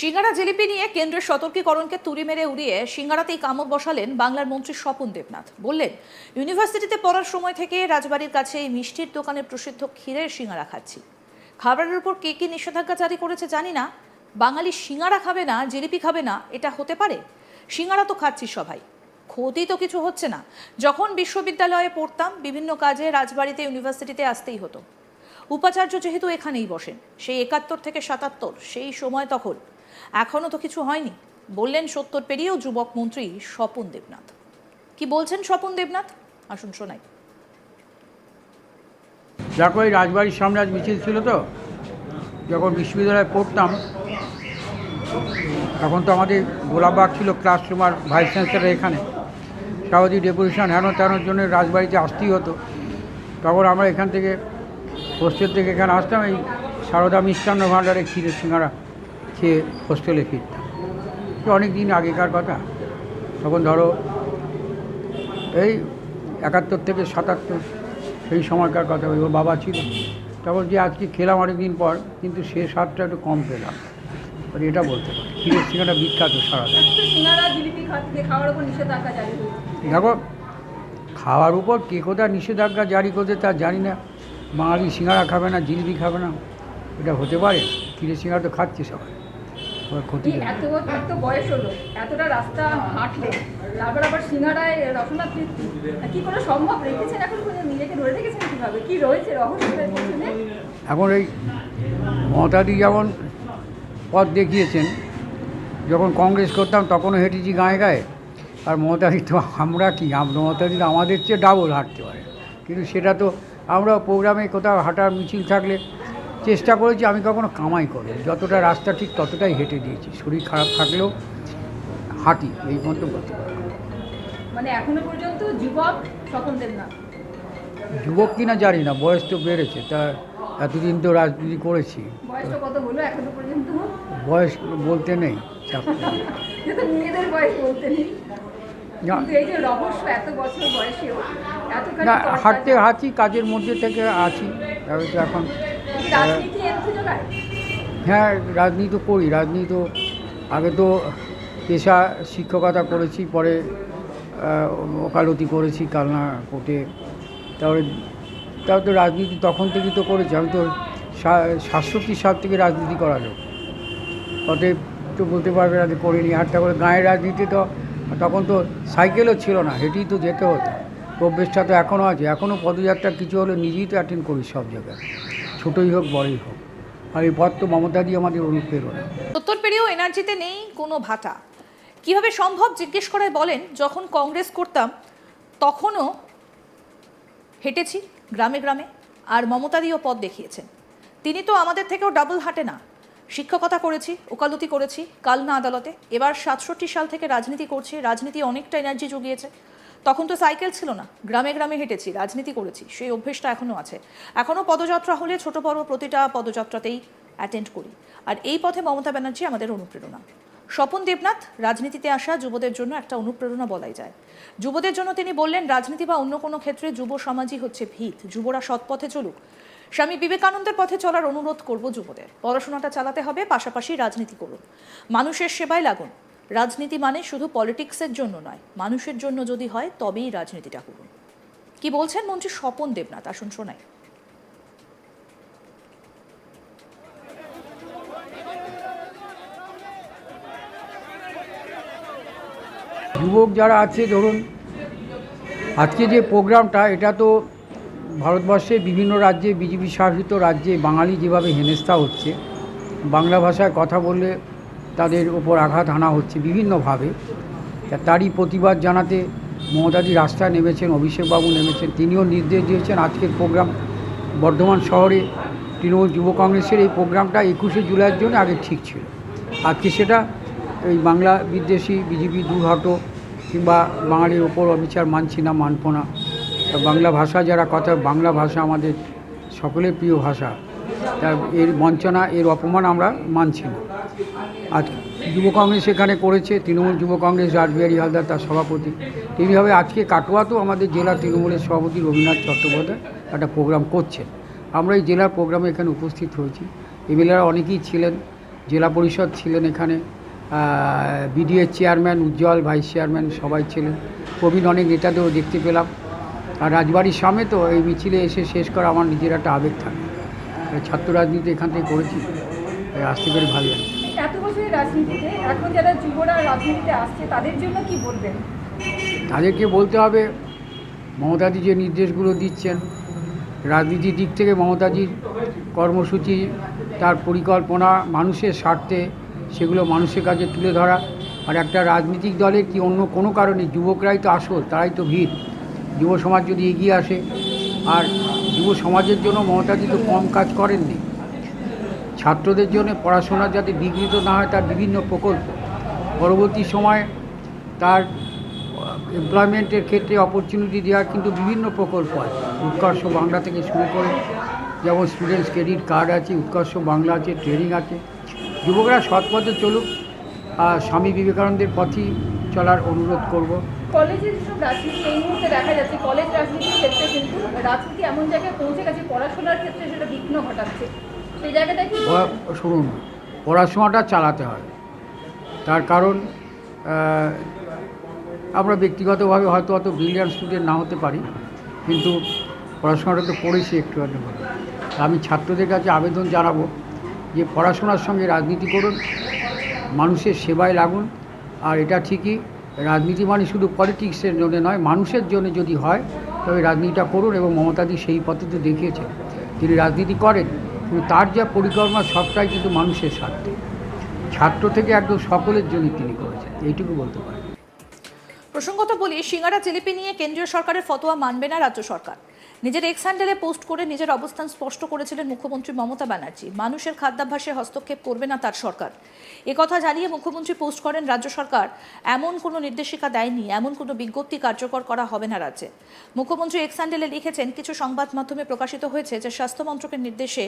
সিঙ্গারা জিলিপি নিয়ে কেন্দ্রের সতর্কীকরণকে তুড়ি মেরে উড়িয়ে সিঙ্গারাতেই কামড় বসালেন বাংলার মন্ত্রী স্বপন দেবনাথ। বললেন, ইউনিভার্সিটিতে পড়ার সময় থেকে রাজবাড়ির কাছে এই মিষ্টির দোকানে প্রসিদ্ধ ক্ষীরের সিঙ্গারা খাচ্ছি। খাবারের উপর কে কী নিষেধাজ্ঞা জারি করেছে জানি না। বাঙালি সিঙ্গারা খাবে না, জিলিপি খাবে না, এটা হতে পারে? সিঙ্গারা তো খাচ্ছি সবাই। ক্ষতি তো কিছু হচ্ছে না। যখন বিশ্ববিদ্যালয়ে পড়তাম, বিভিন্ন কাজে রাজবাড়িতে, ইউনিভার্সিটিতে আসতেই হতো। উপাচার্য যেহেতু এখানেই বসেন, সেই একাত্তর থেকে সাতাত্তর, সেই সময় তখন এখনও তো কিছু হয়নি। বললেন সত্তর পেরিয়েও যুবক মন্ত্রী স্বপন দেবনাথ। কি বলছেন স্বপন দেবনাথ? আসুন শোনাই। দেখো, এই রাজবাড়ির সামনে আজ মিছিল ছিল তো? যখন বিশ্ববিদ্যালয়ে পড়তাম, তখন তো আমাদের গোলাপবাগ ছিল ক্লাসরুম আর ভাইস চ্যান্সেলার এখানে। স্বাভাবিক ডেপুটেশন হেন তেনোর জন্য রাজবাড়িতে আসতেই হতো। তখন আমরা এখান থেকে হোস্টেল থেকে এখানে আসতাম, এই সারদা মিষ্টান্ন ভাণ্ডারে ক্ষীরে সিঙ্গারা খেয়ে হোস্টেলে ফিরতাম। অনেক দিন আগেকার কথা। তখন ধরো এই একাত্তর থেকে সাতাত্তর সেই সময়কার কথা ওই ওর বাবা ছিল। তখন যে আজকে খেলাম অনেক দিন পর কিন্তু সে স্বাদটা একটু কম পেলাম। আর এটা বলতে পারি। ক্ষীরের সিঙ্গাটা বিখ্যাত সারা দেখো খাওয়ার উপর কে কোথায় নিষেধাজ্ঞা জারি করতে তা জানি না। বাঙালি সিঙ্গারা খাবে না জিলিপি খাবে না। এটা হতে পারে। ক্ষীরের সিঙ্গারা তো খাচ্ছে সবাই। ক্ষতি কি নেই। এত এত বয়স হলো এতটা রাস্তা হাঁটলে তারপর আবার সিঙ্গারায় রসনা তৃপ্তি কি করে সম্ভব? রেখেছেন এখন পর্যন্ত নিজেকে ধরে রেখেছেন কীভাবে? কি রয়েছে রহস্যের পিছনে? এখন এই মমতাদি যেমন পথ দেখিয়েছেন যখন কংগ্রেস করতাম তখনও হেঁটেছি গায়ে গায়ে। আর মমতাদি তো আমরা কি? মমতাদি তো আমাদের চেয়ে ডাবল হাঁটতে পারে। কিন্তু সেটা তো আমরা প্রোগ্রামে কোথাও হাঁটার মিছিল থাকলে চেষ্টা করেছি আমি কখনো কামাই করি যতটা রাস্তা ঠিক ততটাই হেঁটে দিয়েছি। শরীর খারাপ থাকলেও হাঁটি এই মতো বলতে পারি মানে এখনও পর্যন্ত যুবক দেবনাথ যুবক কিনা জানি না বয়স তো বেড়েছে। তা এতদিন তো রাজনীতি করেছি। পর্যন্ত? বয়স বলতে নেই না। না হাঁটতে হাঁটি কাজের মধ্যে থেকে আছি। এখন হ্যাঁ রাজনীতি তো করি, রাজনীতি তো আগে তো পেশা শিক্ষকতা করেছি, পরে ওকালতি করেছি কালনা কোর্টে। তারপরে, তাও তো রাজনীতি তখন থেকেই তো করেছি, আমি তো সাতষট্টি সাল থেকে রাজনীতি করা লোক। অতএব তো বলতে পারবে না যে করিনি, আর তারপরে গাঁয়ের রাজনীতি তো, তখন তো সাইকেলও ছিল না, হেঁটেই তো যেতে হতো। অভ্যেসটা তো এখনও আছে, এখনও পদযাত্রা কিছু হলে নিজেই তো অ্যাটেন্ড করি সব জায়গায়। ছোটোই হোক, বড়ই হোক। আর এই তো মমতাদি আমাদের অনুপ্রেরণা। সত্তর পেরিয়েও এনার্জিতে নেই কোনো ভাটা। কীভাবে সম্ভব জিজ্ঞেস করায় বলেন, যখন কংগ্রেস করতাম, তখনও হেঁটেছি গ্রামে গ্রামে, আর মমতাদিও পথ দেখিয়েছেন। তিনি তো আমাদের থেকেও ডাবল হাঁটে না। শিক্ষকতা করেছি, ওকালতি করেছি কালনা আদালতে। এবার সাতষট্টি সাল থেকে রাজনীতি করছি, রাজনীতি অনেকটা এনার্জি জুগিয়েছে। তখন তো সাইকেল ছিল না। গ্রামে গ্রামে হেঁটেছি, রাজনীতি করেছি, সেই অভ্যেসটা এখনও আছে। এখনও পদযাত্রা হলে ছোট বড় প্রতিটা পদযাত্রাতেই অ্যাটেন্ড করি। আর এই পথে মমতা ব্যানার্জি আমাদের অনুপ্রেরণা। স্বপন দেবনাথ, রাজনীতিতে আসা যুবদের জন্য একটা অনুপ্রেরণা বলাই যায়। যুবদের জন্য তিনি বললেন, রাজনীতি বা অন্য কোনো ক্ষেত্রে যুব সমাজই হচ্ছে ভিত, যুবরা সৎ পথে চলুক। স্বামী বিবেকানন্দের পথে চলার অনুরোধ করব যুবদের। পড়াশোনাটা চালাতে হবে, পাশাপাশি রাজনীতি করুন। মানুষের সেবায় লাগুন। রাজনীতি মানে শুধু পলিটিক্সের জন্য নয়, মানুষের জন্য যদি হয় তবেই রাজনীতিটা করুন। কি বলছেন মন্ত্রী স্বপন দেবনাথ? আসুন শোনাই। যুবক যারা আছে, ধরুন, আজকে যে প্রোগ্রামটা, এটা তো ভারতবর্ষে বিভিন্ন রাজ্যে, বিজেপি শাসিত রাজ্যে বাঙালি যেভাবে হেনস্থা হচ্ছে, বাংলা ভাষায় কথা বললে তাদের ওপর আঘাত হানা হচ্ছে বিভিন্নভাবে। তারই প্রতিবাদ জানাতে মমতাজি রাস্তায় নেমেছেন, অভিষেকবাবু নেমেছেন, তিনিও নির্দেশ দিয়েছেন আজকের প্রোগ্রাম বর্ধমান শহরে তৃণমূল যুব কংগ্রেসের এই প্রোগ্রামটা একুশে জুলাইয়ের জন্য আগে ঠিক ছিল। আজকে সেটা এই বাংলা বিদ্বেষী, বিজেপি দুর্ঘট কিংবা বাঙালির ওপর অবিচার মানছি না, মানব না। বাংলা ভাষা যারা কথা, বাংলা ভাষা আমাদের সকলের প্রিয় ভাষা। তার এর বঞ্চনা, এর অপমান আমরা মানছি না। আজ যুব কংগ্রেস এখানে করেছে, তৃণমূল যুব কংগ্রেস, রাজবিহারী হালদার তার সভাপতি। তেমনিভাবে আজকে কাটোয়াতেও আমাদের জেলা তৃণমূলের সভাপতি রবীন্দ্রনাথ চট্টোপাধ্যায় একটা প্রোগ্রাম করছেন। আমরা এই জেলার প্রোগ্রামে এখানে উপস্থিত হয়েছি। এমএলএরা অনেকেই ছিলেন, জেলা পরিষদ ছিলেন এখানে BDA chairman, Ujjwal vice chairman সবাই ছিলেন। প্রবীণ অনেক নেতাদেরও দেখতে পেলাম। আর রাজবাড়ির সামনে তো এই মিছিলে এসে শেষ করা আমার নিজের একটা আবেগ থাকে। ছাত্র রাজনীতি এখান থেকে করেছি আসতে পেরে ভালো লাগে এত বছরের রাজনীতিতে এখন যারা যুবরা রাজনীতিতে আসছে, তাদের জন্য কি বলবেন? তাদেরকে বলতে হবে, মমতাজি যে নির্দেশগুলো দিচ্ছেন, রাজনীতির দিক থেকে মমতাজির কর্মসূচি, তার পরিকল্পনা, মানুষের স্বার্থে সেগুলো মানুষের কাছে তুলে ধরা। আর একটা রাজনৈতিক দলের কি অন্য কোনো কারণে যুবকরাই তো আসল, তারাই তো ভিড়। যুব সমাজ যদি এগিয়ে আসে, আর যুব সমাজের জন্য মমতাজি তো কম কাজ করেননি। ছাত্রদের জন্য পড়াশোনা যাতে বিঘ্নিত না হয়, তার বিভিন্ন প্রকল্প। পরবর্তী সময়ে তার এমপ্লয়মেন্টের ক্ষেত্রে অপরচুনিটি দেওয়ার কিন্তু বিভিন্ন প্রকল্প আছে। উৎকর্ষ বাংলা থেকে শুরু করে, যেমন স্টুডেন্টস ক্রেডিট কার্ড আছে, উৎকর্ষ বাংলা আছে ট্রেনিং আছে। যুবকরা সৎ পথে চলুক স্বামী বিবেকানন্দের পথেই চলার অনুরোধ করব। যেসব রাজনীতি এই মুহূর্তে দেখা যাচ্ছে কলেজ রাজনীতির ক্ষেত্রে কিন্তু রাজনীতি এমন জায়গায় পৌঁছে গেছে পড়াশোনার ক্ষেত্রে সেটা বিঘ্ন ঘটাচ্ছে। সেই জায়গাটা কি শুনুন পড়াশোনাটা চালাতে হয়। তার কারণ আমরা ব্যক্তিগতভাবে হয়তো অত ব্রিলিয়ান্ট স্টুডেন্ট না হতে পারি কিন্তু পড়াশোনাটা তো পড়েছি একটু আধটু। আমি ছাত্রদের কাছে আবেদন জানাব যে পড়াশোনার সঙ্গে রাজনীতি করুন মানুষের সেবায় লাগুন আর এটা ঠিকই, রাজনীতি মানে শুধু পলিটিক্সের জন্য নয়, মানুষের জন্য যদি হয়, তবে রাজনীতিটা করুন এবং মমতাদি সেই পথে তো দেখিয়েছেন। তিনি রাজনীতি করেন, কিন্তু তার যা পরিকল্পনা সবটাই কিন্তু মানুষের স্বার্থে। ছাত্র থেকে একদম সকলের জন্য তিনি করেছেন, এইটুকু বলতে পারেন প্রসঙ্গত বলি, সিঙ্গারা জিলিপি নিয়ে কেন্দ্রীয় সরকারের ফতোয়া মানবে না রাজ্য সরকার। নিজের এক্স হ্যান্ডেলে পোস্ট করে নিজের অবস্থান স্পষ্ট করেছিলেন মুখ্যমন্ত্রী মমতা ব্যানার্জি। মানুষের খাদ্যাভ্যাসে হস্তক্ষেপ করবে না তার সরকার। একথা জানিয়ে মুখ্যমন্ত্রী পোস্ট করেন, রাজ্য সরকার এমন কোনো নির্দেশিকা দেয়নি, এমন কোনো বিজ্ঞপ্তি কার্যকর করা হবে না রাজ্যে। মুখ্যমন্ত্রী এক্স হ্যান্ডেলে লিখেছেন, কিছু সংবাদ মাধ্যমে প্রকাশিত হয়েছে যে স্বাস্থ্য মন্ত্রকের নির্দেশে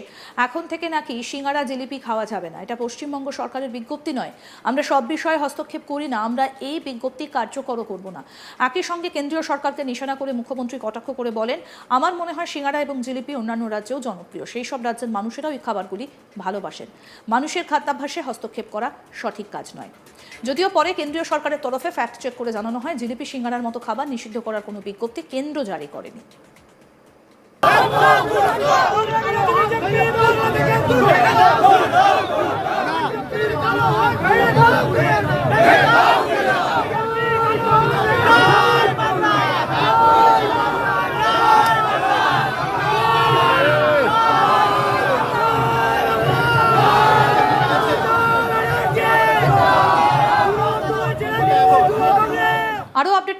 এখন থেকে নাকি সিঙ্গারা জিলিপি খাওয়া যাবে না। এটা পশ্চিমবঙ্গ সরকারের বিজ্ঞপ্তি নয়। আমরা সব বিষয়ে হস্তক্ষেপ করি না, আমরা এই বিজ্ঞপ্তি কার্যকরও করব না। একই সঙ্গে কেন্দ্রীয় সরকারকে নিশানা করে মুখ্যমন্ত্রী কটাক্ষ করে বলেন, আমার মনে হয় সিঙ্গারা এবং জিলিপি অন্যান্য রাজ্যেও জনপ্রিয়। সেই সব রাজ্যের মানুষেরাও এই খাবারগুলি ভালোবাসেন। মানুষের খাদ্যাভ্যাসে হস্তক্ষেপ করা সঠিক কাজ নয়। যদিও পরে কেন্দ্রীয় সরকারের তরফে ফ্যাক্ট চেক করে জানানো হয়, জিলিপি সিঙ্গারার মতো খাবার নিষিদ্ধ করার কোনো বিজ্ঞপ্তি কেন্দ্র জারি করেনি।